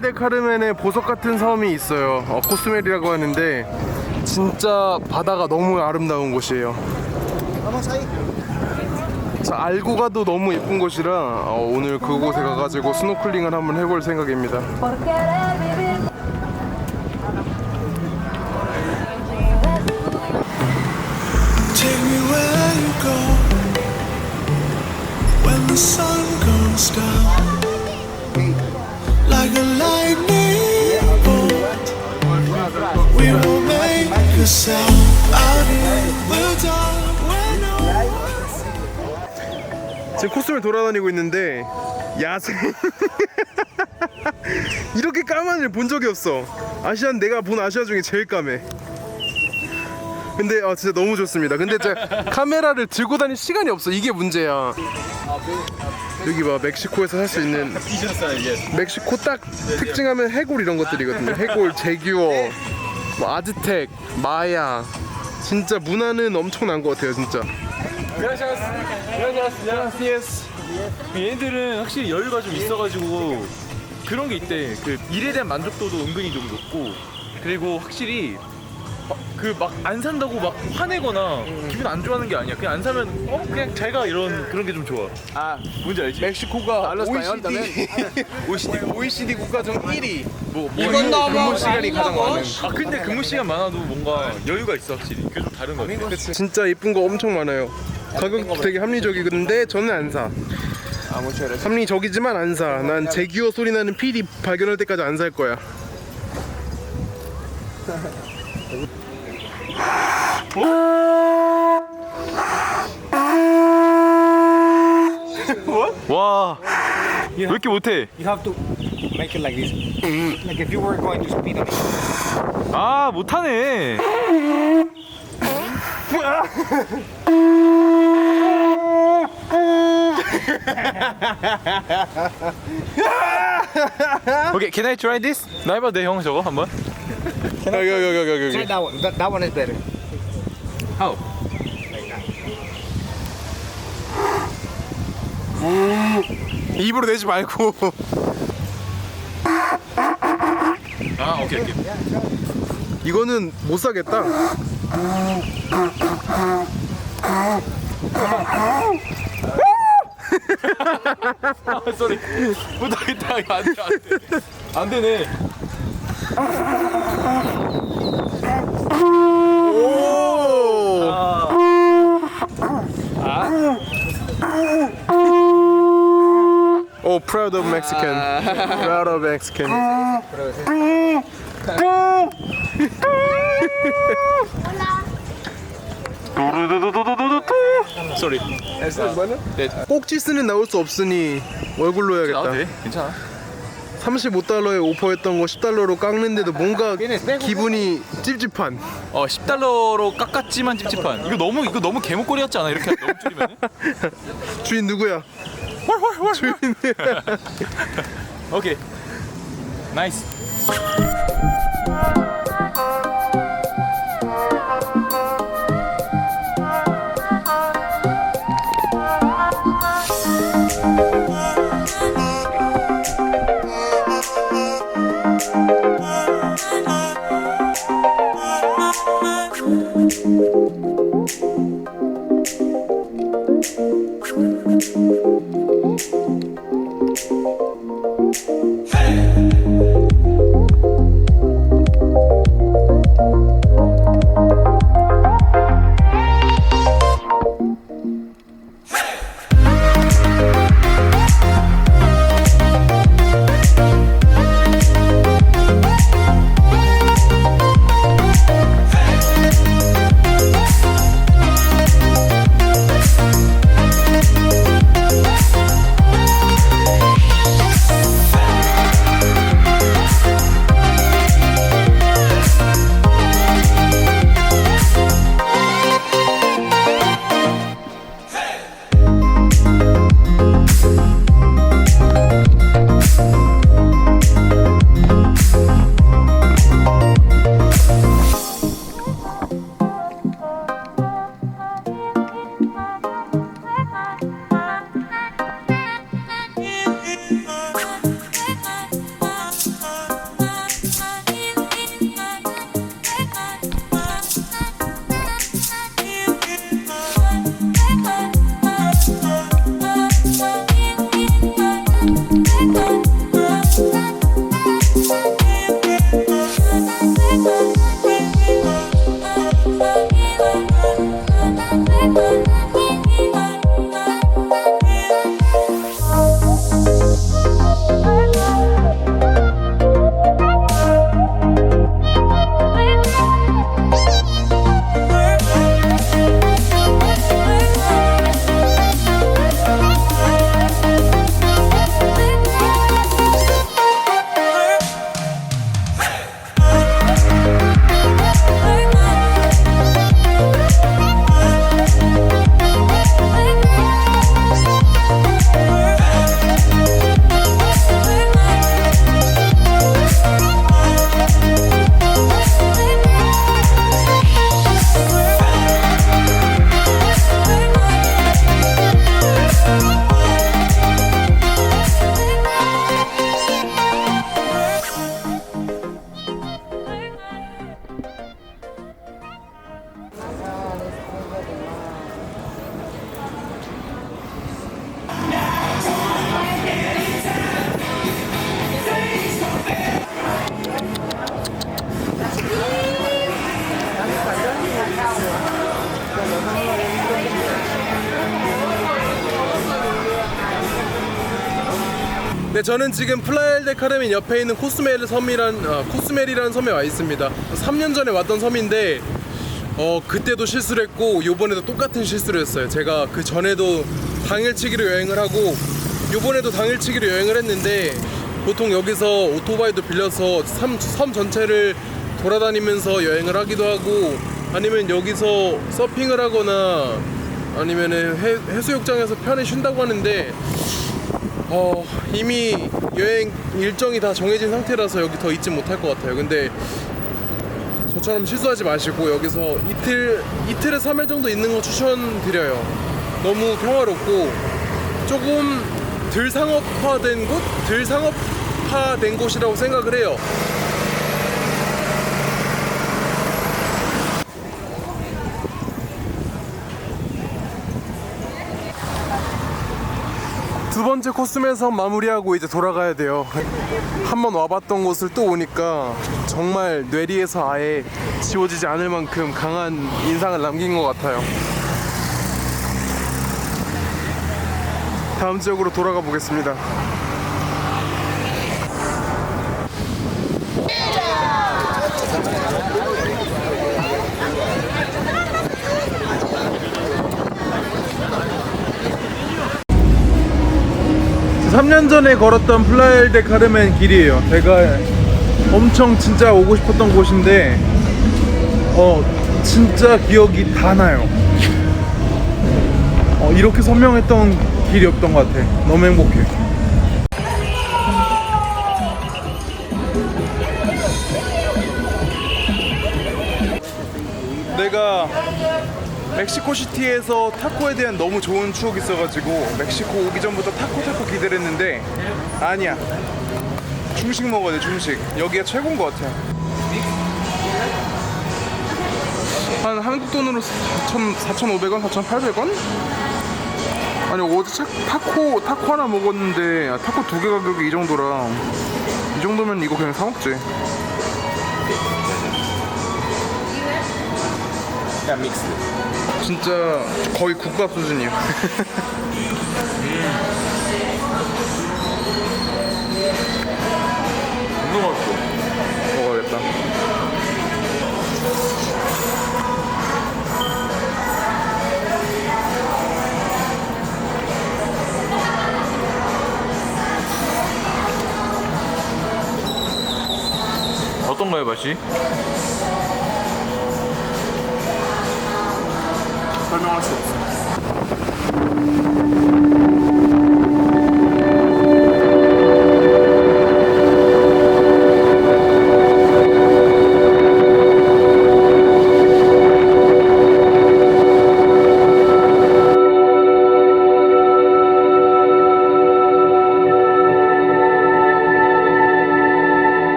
카르멘에 보석 같은 섬이 있어요. 어, 코스멜이라고 하는데 진짜 바다가 너무 아름다운 곳이에요. 자, 알고 가도 너무 예쁜 곳이라 어, 오늘 그곳에 가가지고 스노클링을 한번 해볼 생각입니다. 지금 코스를 돌아다니고 있는데 야생. 이렇게 까만 애를 본 적이 없어. 아시안 내가 본 아시아 중에 제일 까매. 근데 아 진짜 너무 좋습니다. 근데 제가 카메라를 들고 다닐 시간이 없어. 이게 문제야. 여기 봐. 멕시코에서 살수 있는 멕시코 딱 특징하면 해골 이런 것들이거든요. 해골 제규어 뭐 아즈텍 마야. 진짜 문화는 엄청난 것 같아요 진짜 얘네들은 확실히 여유가 좀 있어가지고 그런 게 있대. 그 일에 대한 만족도도 은근히 좀 높고 그리고 확실히 그 막 안 산다고 막 화내거나 기분 안 좋아하는 게 아니야. 그냥 안 사면 어 그냥 잘가 이런 그런 게 좀 좋아. 아 뭔지 알지? 멕시코가 OECD OECD. OECD 국가 중 1위. 뭐, 뭐 이건 너무 근무 시간이 가장 많은. 아 근데 근무 시간 많아도 뭔가 여유가 있어 확실히. 그게 좀 다른 거 같아. 진짜 이쁜 거 엄청 많아요. 가격도 되게 합리적이근데 저는 안 사. 합리적이지만 안 사. 난 제규어 소리 나는 PD 발견할 때까지 안 살 거야. 와. 왜 이렇게 못해? You have to make it like this. Like if you were going to speed on it. 아 못하네. 오케이, can I try this? 나 해봐 내형 저거 한번. 여기 여기 여기 여기 Try that one. That, that one is better. How? 입으로 내지 말고. 아 오케이 오케이. 이거는 못 사겠다. 아 쏘리. 못하겠다 이거 안돼 안 돼. 안 되네. 오. Oh, proud of Mexican. proud of Mexican. 쏘리. 꼭지스는 나올 수 없으니 얼굴로 해야겠다. 돼. 괜찮아. 35달러에 오퍼했던 거 10달러로 깎는데도 뭔가 기분이 찝찝한. 어 10달러로 깎았지만 찝찝한. 이거 너무 이거 너무 개목걸이 같지 않아? 이렇게 너무 줄이면? 주인 누구야? 주인. 오케이. 나이스. 저는 지금 플라엘 데 카르멘 옆에 있는 코스메르 섬이란 아, 코스메리라는 섬에 와 있습니다. 3년 전에 왔던 섬인데 어 그때도 실수를 했고 요번에도 똑같은 실수를 했어요. 제가 그 전에도 당일치기로 여행을 하고 요번에도 당일치기로 여행을 했는데 보통 여기서 오토바이도 빌려서 섬, 섬 전체를 돌아다니면서 여행을 하기도 하고 아니면 여기서 서핑을 하거나 아니면은 해, 해수욕장에서 편히 쉰다고 하는데 어, 이미 여행 일정이 다 정해진 상태라서 여기 더 있지 못할 것 같아요. 근데 저처럼 실수하지 마시고 여기서 이틀 이틀에 3일 정도 있는 거 추천드려요. 너무 평화롭고 조금 덜 상업화된 곳, 덜 상업화된 곳이라고 생각을 해요. 번째 코스메섬 마무리하고 이제 돌아가야 돼요. 한 번 와봤던 곳을 또 오니까 정말 뇌리에서 아예 지워지지 않을 만큼 강한 인상을 남긴 것 같아요. 다음 지역으로 돌아가 보겠습니다. 삼년 전에 걸었던 플라엘 데 카르멘 길이에요. 제가 엄청 진짜 오고 싶었던 곳인데, 어, 진짜 기억이 다 나요. 어, 이렇게 선명했던 길이 없던 것 같아. 너무 행복해. 내가 멕시코 시티에서 타코에 대한 너무 좋은 추억이 있어가지고 멕시코 오기 전부터 타코 타코 기대를 했는데 아니야 중식 먹어야 돼 중식 여기가 최고인 것 같아 한 한국 돈으로 4,000, 4,500원? 4,800원? 아니 어제 차- 타코 타코 하나 먹었는데 아, 타코 두 개 가격이 이 정도라 이 정도면 이거 그냥 사 먹지 야 믹스. 진짜 거의 국밥 수준이야. 너무 맛있어. 먹어야겠다. 어떤가요 맛이? 설명할 수 없어.